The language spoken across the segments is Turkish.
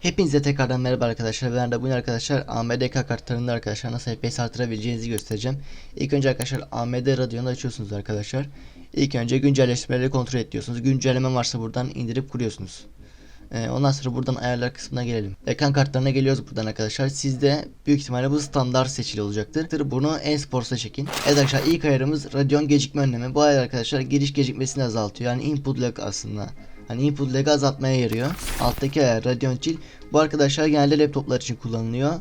Hepinize tekrardan merhaba arkadaşlar. Ben de bugün arkadaşlar AMD kartlarında arkadaşlar nasıl FPS artırabileceğinizi göstereceğim. İlk önce arkadaşlar AMD Radeon'u açıyorsunuz arkadaşlar. İlk önce güncelleştirmeleri kontrol ediyorsunuz. Güncelleme varsa buradan indirip kuruyorsunuz. Ee, ondan sonra buradan ayarlar kısmına gelelim. Ekran kartlarına geliyoruz buradan arkadaşlar. Sizde büyük ihtimalle bu standart seçili olacaktır. Bunu en sporsa çekin. Evet arkadaşlar ilk ayarımız Radeon gecikme önlemi. Bu ayar arkadaşlar giriş gecikmesini azaltıyor. Yani input lag aslında. Hani input lag'ı azaltmaya yarıyor. Alttaki ayar Radeon Chill. Bu arkadaşlar genelde laptoplar için kullanılıyor.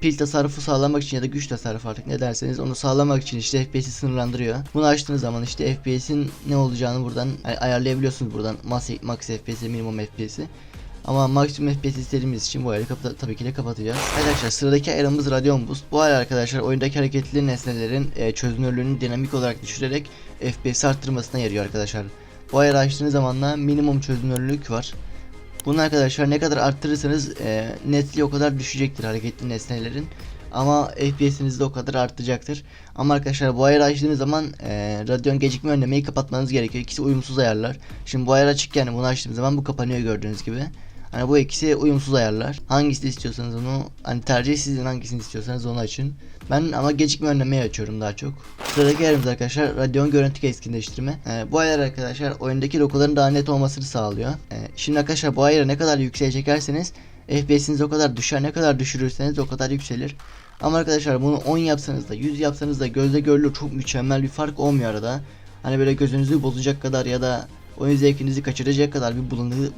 Pil tasarrufu sağlamak için ya da güç tasarrufu artık ne derseniz onu sağlamak için işte FPS'i sınırlandırıyor. Bunu açtığınız zaman işte FPS'in ne olacağını buradan ay- ayarlayabiliyorsunuz buradan max, max FPS'i minimum FPS'i. Ama maksimum FPS istediğimiz için bu ayarı kapa- tabii ki de kapatacağız. Arkadaşlar sıradaki ayarımız Radeon Boost. Bu ayar arkadaşlar oyundaki hareketli nesnelerin e, çözünürlüğünü dinamik olarak düşürerek FPS arttırmasına yarıyor arkadaşlar. Bu ayarı açtığınız zaman da minimum çözünürlülük var. Bunu arkadaşlar ne kadar arttırırsanız e, netliği o kadar düşecektir hareketli nesnelerin. Ama FPS'iniz de o kadar artacaktır. Ama arkadaşlar bu ayarı açtığınız zaman e, radyon gecikme önlemeyi kapatmanız gerekiyor. İkisi uyumsuz ayarlar. Şimdi bu ayar açık yani bunu açtığım zaman bu kapanıyor gördüğünüz gibi. Hani bu ikisi uyumsuz ayarlar. Hangisini istiyorsanız onu hani tercih sizin hangisini istiyorsanız onu açın. Ben ama gecikme önlemeyi açıyorum daha çok. Sıradaki ayarımız arkadaşlar Radeon görüntü keskinleştirme. Ee, bu ayar arkadaşlar oyundaki logoların daha net olmasını sağlıyor. Ee, şimdi arkadaşlar bu ayarı ne kadar yükseğe çekerseniz FPS'iniz o kadar düşer. Ne kadar düşürürseniz o kadar yükselir. Ama arkadaşlar bunu 10 yapsanız da 100 yapsanız da gözle görülür çok mükemmel bir fark olmuyor arada. Hani böyle gözünüzü bozacak kadar ya da oyun zevkinizi kaçıracak kadar bir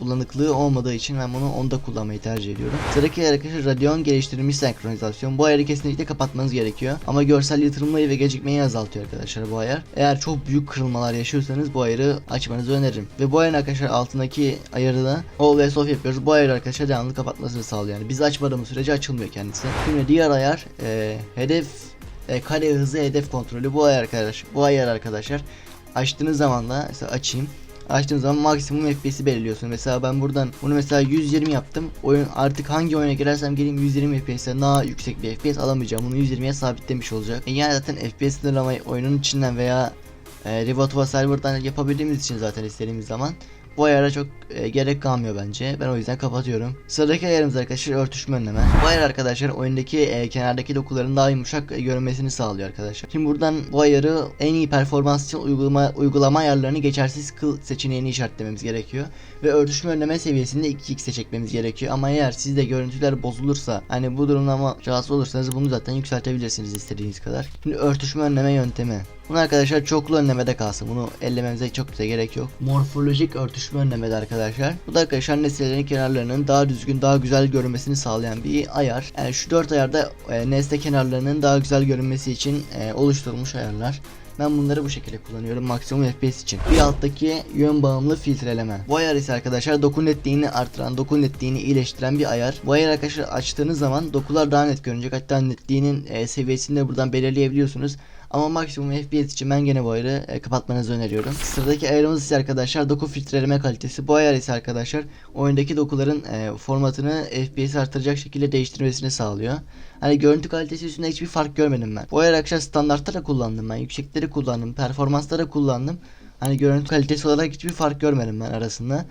bulanıklığı olmadığı için ben bunu onda kullanmayı tercih ediyorum. Sıradaki arkadaşlar Radeon geliştirilmiş senkronizasyon. Bu ayarı kesinlikle kapatmanız gerekiyor. Ama görsel yatırımlayı ve gecikmeyi azaltıyor arkadaşlar bu ayar. Eğer çok büyük kırılmalar yaşıyorsanız bu ayarı açmanızı öneririm. Ve bu ayarın arkadaşlar altındaki ayarı da always off yapıyoruz. Bu ayarı arkadaşlar devamlı kapatmasını sağlıyor. Yani biz açmadığımız sürece açılmıyor kendisi. Şimdi diğer ayar e, hedef e, kare hızı hedef kontrolü bu ayar arkadaşlar. Bu ayar arkadaşlar açtığınız zaman da mesela açayım. Açtığım zaman maksimum FPS'i belirliyorsun. Mesela ben buradan bunu mesela 120 yaptım. Oyun artık hangi oyuna girersem gireyim 120 FPS'e daha yüksek bir FPS alamayacağım. Bunu 120'ye sabitlemiş olacak. E yani zaten FPS sınırlamayı oyunun içinden veya e, Rivatova serverdan yapabildiğimiz için zaten istediğimiz zaman bu ayara çok e, gerek kalmıyor bence. Ben o yüzden kapatıyorum. Sıradaki ayarımız arkadaşlar örtüşme önleme. Bu ayar arkadaşlar oyundaki e, kenardaki dokuların daha yumuşak e, görünmesini sağlıyor arkadaşlar. Şimdi buradan bu ayarı en iyi performans için uygulama, uygulama ayarlarını geçersiz kıl seçeneğini işaretlememiz gerekiyor. Ve örtüşme önleme seviyesinde 2x'e çekmemiz gerekiyor. Ama eğer sizde görüntüler bozulursa hani bu durumda ama rahatsız olursanız bunu zaten yükseltebilirsiniz istediğiniz kadar. Şimdi örtüşme önleme yöntemi. Bunu arkadaşlar çoklu önlemede kalsın. Bunu ellememize çok da gerek yok. Morfolojik örtüşme önlemede arkadaşlar. Bu da arkadaşlar nesnelerin kenarlarının daha düzgün, daha güzel görünmesini sağlayan bir ayar. Yani şu dört ayarda e, nesne kenarlarının daha güzel görünmesi için e, oluşturulmuş ayarlar. Ben bunları bu şekilde kullanıyorum maksimum FPS için. Bir alttaki yön bağımlı filtreleme. Bu ayar ise arkadaşlar doku netliğini artıran, doku netliğini iyileştiren bir ayar. Bu ayar arkadaşlar açtığınız zaman dokular daha net görünecek. Hatta netliğinin e, seviyesini de buradan belirleyebiliyorsunuz. Ama maksimum FPS için ben gene bu ayarı e, kapatmanızı öneriyorum. Sıradaki ayarımız ise arkadaşlar doku filtreleme kalitesi. Bu ayar ise arkadaşlar oyundaki dokuların e, formatını FPS artıracak şekilde değiştirmesini sağlıyor. Hani görüntü kalitesi üstünde hiçbir fark görmedim ben. Bu ayar arkadaşlar standartta da kullandım ben. Yüksekleri kullandım. Performansta kullandım. Hani görüntü kalitesi olarak hiçbir fark görmedim ben arasında.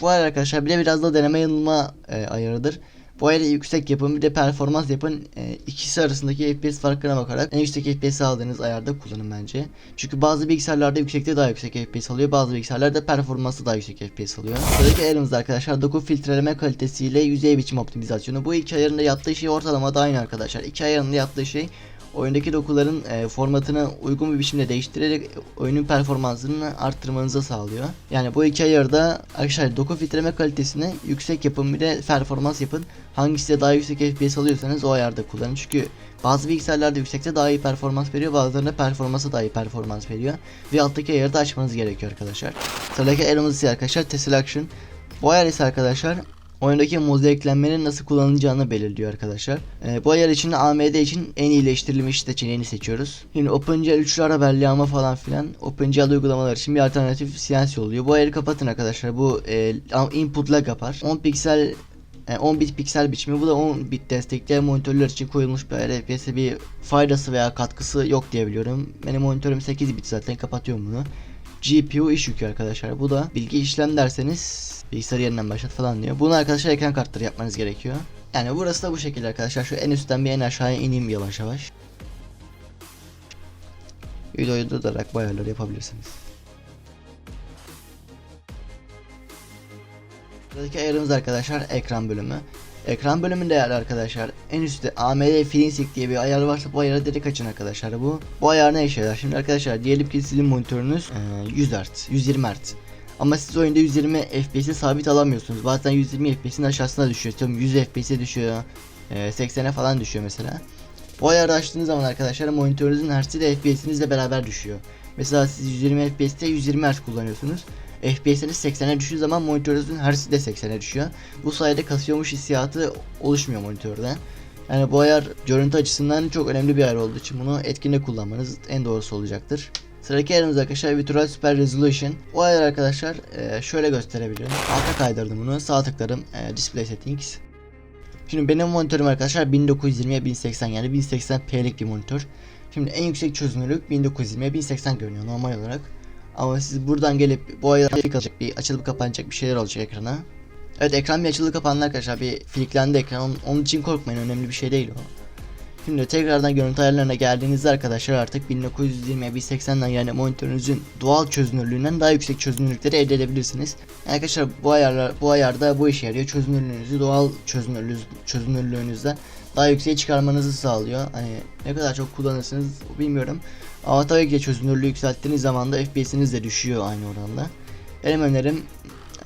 Bu ayar arkadaşlar bir de biraz da deneme yanılma e, ayarıdır. Bu ayarı yüksek yapın bir de performans yapın. E, ikisi arasındaki FPS farkına bakarak en yüksek FPS aldığınız ayarda kullanın bence. Çünkü bazı bilgisayarlarda yüksekte daha yüksek FPS alıyor. Bazı bilgisayarlarda performansı daha yüksek FPS alıyor. Sıradaki ayarımızda arkadaşlar doku filtreleme kalitesiyle yüzey biçim optimizasyonu. Bu iki ayarın da yaptığı şey ortalamada aynı arkadaşlar. İki ayarın da yaptığı şey oyundaki dokuların e, formatını uygun bir biçimde değiştirerek oyunun performansını arttırmanıza sağlıyor. Yani bu iki ayarda arkadaşlar doku filtreleme kalitesini yüksek yapın bir de performans yapın. Hangisi daha yüksek FPS alıyorsanız o ayarda kullanın. Çünkü bazı bilgisayarlarda yüksekte daha iyi performans veriyor bazılarında performansı daha iyi performans veriyor. Ve alttaki ayarı da açmanız gerekiyor arkadaşlar. Sıradaki ayarımız ise arkadaşlar Tessellation. Bu ayar ise arkadaşlar oyundaki mozaiklenmenin nasıl kullanılacağını belirliyor arkadaşlar. Ee, bu ayar için AMD için en iyileştirilmiş seçeneğini seçiyoruz. Şimdi OpenGL 3'lü ara yağma falan filan OpenGL uygulamalar için bir alternatif CNC oluyor. Bu ayarı kapatın arkadaşlar. Bu e, input lag yapar. 10 piksel e, 10 bit piksel biçimi bu da 10 bit destekleyen monitörler için koyulmuş bir ayar. FPS'e bir faydası veya katkısı yok diye biliyorum. Benim monitörüm 8 bit zaten kapatıyorum bunu. GPU iş yükü arkadaşlar. Bu da bilgi işlem derseniz bilgisayarı yeniden başlat falan diyor. Bunu arkadaşlar ekran kartları yapmanız gerekiyor. Yani burası da bu şekilde arkadaşlar. Şu en üstten bir en aşağıya ineyim yavaş yavaş. Videoyu durdurarak bu ayarları yapabilirsiniz. Buradaki ayarımız arkadaşlar ekran bölümü. Ekran bölümünde değerli arkadaşlar en üstte AMD FreeSync diye bir ayar varsa bu ayarı direkt açın arkadaşlar bu. Bu ayar ne işe yarar? Şimdi arkadaşlar diyelim ki sizin monitörünüz e, 100 Hz, 120 Hz. Ama siz oyunda 120 FPS'i sabit alamıyorsunuz. Bazen 120 FPS'in aşağısına düşüyor. Tüm 100 FPS'e düşüyor. E, 80'e falan düşüyor mesela. Bu ayarı açtığınız zaman arkadaşlar monitörünüzün hertz'i de FPS'inizle beraber düşüyor. Mesela siz 120 FPS'te 120 Hz kullanıyorsunuz. FPS'iniz 80'e düştüğü zaman monitörünüzün hertz'i de 80'e düşüyor. Bu sayede kasıyormuş hissiyatı oluşmuyor monitörde. Yani bu ayar görüntü açısından çok önemli bir ayar olduğu için bunu etkinle kullanmanız en doğrusu olacaktır. Sıradaki ayarımız arkadaşlar Virtual Super Resolution. Bu ayar arkadaşlar e, şöyle gösterebilirim. Alta kaydırdım bunu. Sağ tıkladım. e, Display Settings. Şimdi benim monitörüm arkadaşlar 1920'ye 1080 yani 1080p'lik bir monitör. Şimdi en yüksek çözünürlük 1920'ye 1080 görünüyor normal olarak. Ama siz buradan gelip bu ayarı kalacak bir açılıp kapanacak bir şeyler olacak ekrana. Evet ekran bir açıldı kapandı arkadaşlar bir filiklendi ekran onun, onun için korkmayın önemli bir şey değil o. Şimdi tekrardan görüntü ayarlarına geldiğinizde arkadaşlar artık 1920'ye 1080'den yani monitörünüzün doğal çözünürlüğünden daha yüksek çözünürlükleri elde edebilirsiniz. Yani arkadaşlar bu ayarlar bu ayarda bu işe yarıyor. Çözünürlüğünüzü doğal çözünürlüğünüz, çözünürlüğünüzden daha yükseğe çıkarmanızı sağlıyor. Hani ne kadar çok kullanırsınız bilmiyorum. Ama tabii ki çözünürlüğü yükselttiğiniz zaman da FPS'iniz de düşüyor aynı oranda. Benim önerim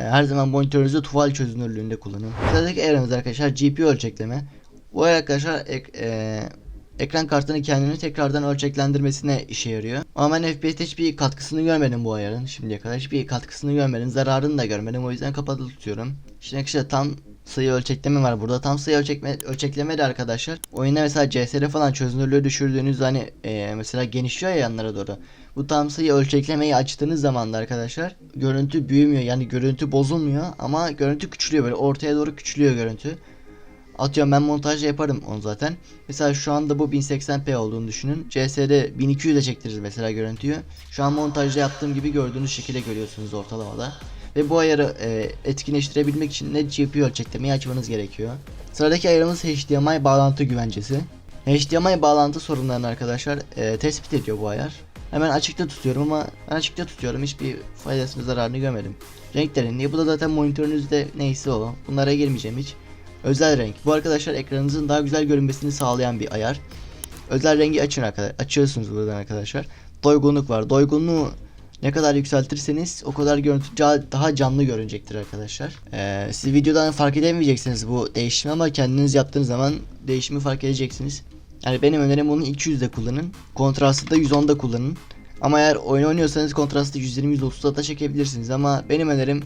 e, her zaman monitörünüzü tuval çözünürlüğünde kullanın. Sıradaki ayarımız arkadaşlar GPU ölçekleme. Bu arkadaşlar ek, e, ekran kartının kendini tekrardan ölçeklendirmesine işe yarıyor. Ama ben FPS'te hiçbir katkısını görmedim bu ayarın. Şimdiye kadar hiçbir katkısını görmedim. Zararını da görmedim. O yüzden kapalı tutuyorum. Şimdi arkadaşlar tam sayı ölçekleme var burada. Tam sayı ölçekme, ölçekleme de arkadaşlar. Oyunda mesela CS'de falan çözünürlüğü düşürdüğünüz hani e, mesela genişliyor ya yanlara doğru. Bu tam sayı ölçeklemeyi açtığınız zaman da arkadaşlar görüntü büyümüyor. Yani görüntü bozulmuyor ama görüntü küçülüyor böyle ortaya doğru küçülüyor görüntü. Atıyorum ben montajda yaparım onu zaten. Mesela şu anda bu 1080p olduğunu düşünün. CS'de 1200'e çektiririz mesela görüntüyü. Şu an montajda yaptığım gibi gördüğünüz şekilde görüyorsunuz ortalamada. Ve bu ayarı e, etkinleştirebilmek için de GPU ölçeklemeyi açmanız gerekiyor. Sıradaki ayarımız HDMI bağlantı güvencesi. HDMI bağlantı sorunlarını arkadaşlar e, tespit ediyor bu ayar. Hemen açıkta tutuyorum ama ben açıkta tutuyorum hiçbir faydasını zararını görmedim. Renk derinliği bu da zaten monitörünüzde neyse o. Bunlara girmeyeceğim hiç. Özel renk. Bu arkadaşlar ekranınızın daha güzel görünmesini sağlayan bir ayar. Özel rengi açın arkadaşlar. Açıyorsunuz buradan arkadaşlar. Doygunluk var. Doygunluğu ne kadar yükseltirseniz o kadar görüntü daha canlı görünecektir arkadaşlar. Ee, siz videodan fark edemeyeceksiniz bu değişimi ama kendiniz yaptığınız zaman değişimi fark edeceksiniz. Yani benim önerim bunu 200'de kullanın. Kontrastı da 110'da kullanın. Ama eğer oyun oynuyorsanız kontrastı 120-130'da da çekebilirsiniz ama benim önerim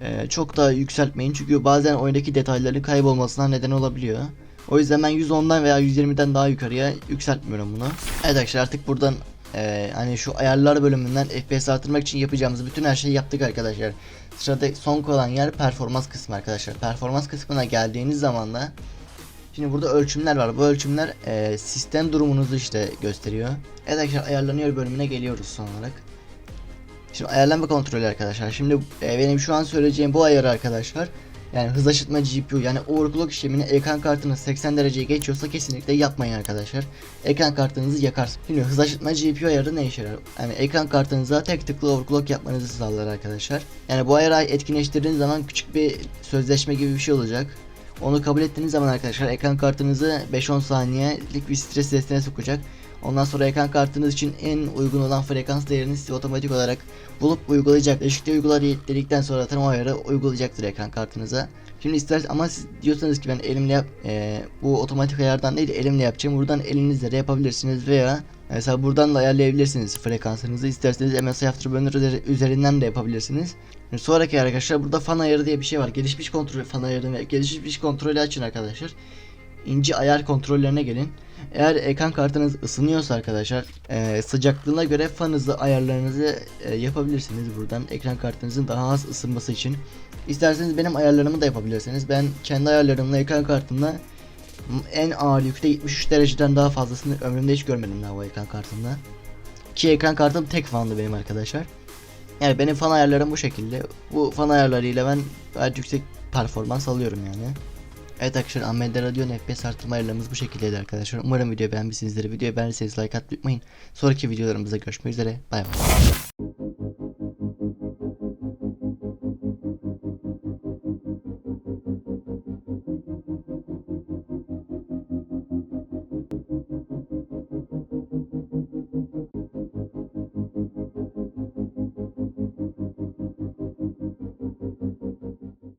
e, çok da yükseltmeyin çünkü bazen oyundaki detayların kaybolmasına neden olabiliyor. O yüzden ben 110'dan veya 120'den daha yukarıya yükseltmiyorum bunu. Evet arkadaşlar artık buradan e, hani şu ayarlar bölümünden FPS artırmak için yapacağımız bütün her şeyi yaptık arkadaşlar. Sırada son kalan yer performans kısmı arkadaşlar. Performans kısmına geldiğiniz zaman da Şimdi burada ölçümler var. Bu ölçümler e, sistem durumunuzu işte gösteriyor. Evet arkadaşlar ayarlanıyor bölümüne geliyoruz son olarak. Şimdi ayarlama kontrolü arkadaşlar. Şimdi e, benim şu an söyleyeceğim bu ayarı arkadaşlar. Yani hız aşıtma GPU yani overclock işlemini ekran kartınız 80 dereceye geçiyorsa kesinlikle yapmayın arkadaşlar. Ekran kartınızı yakarsın. Şimdi hız aşıtma GPU ayarı ne işe yarar? Yani ekran kartınıza tek tıklı overclock yapmanızı sağlar arkadaşlar. Yani bu ayarı etkinleştirdiğiniz zaman küçük bir sözleşme gibi bir şey olacak. Onu kabul ettiğiniz zaman arkadaşlar ekran kartınızı 5-10 saniyelik bir stres testine sokacak. Ondan sonra ekran kartınız için en uygun olan frekans değerini size otomatik olarak bulup uygulayacak. Eşikte uygular dedikten sonra o ayarı uygulayacaktır ekran kartınıza. Şimdi ister ama siz diyorsanız ki ben elimle yap, e, bu otomatik ayardan değil elimle yapacağım. Buradan elinizle de yapabilirsiniz veya mesela buradan da ayarlayabilirsiniz frekansınızı. İsterseniz MSI Afterburner üzeri- üzerinden de yapabilirsiniz. Şimdi sonraki arkadaşlar burada fan ayarı diye bir şey var. Gelişmiş kontrol fan ayarı ve gelişmiş kontrolü açın arkadaşlar. İnce ayar kontrollerine gelin. Eğer ekran kartınız ısınıyorsa arkadaşlar e, sıcaklığına göre fan hızı ayarlarınızı e, yapabilirsiniz buradan ekran kartınızın daha az ısınması için. İsterseniz benim ayarlarımı da yapabilirsiniz. Ben kendi ayarlarımla ekran kartımla en ağır yükte 73 dereceden daha fazlasını ömrümde hiç görmedim daha bu ekran kartımda. Ki ekran kartım tek fanlı benim arkadaşlar. Yani benim fan ayarlarım bu şekilde. Bu fan ayarlarıyla ben gayet yüksek performans alıyorum yani. Evet arkadaşlar AMD Radeon FPS artırma ayarlarımız bu şekildeydi arkadaşlar. Umarım videoyu beğenmişsinizdir. Videoyu beğendiyseniz like atmayı unutmayın. Sonraki videolarımızda görüşmek üzere. Bay bay.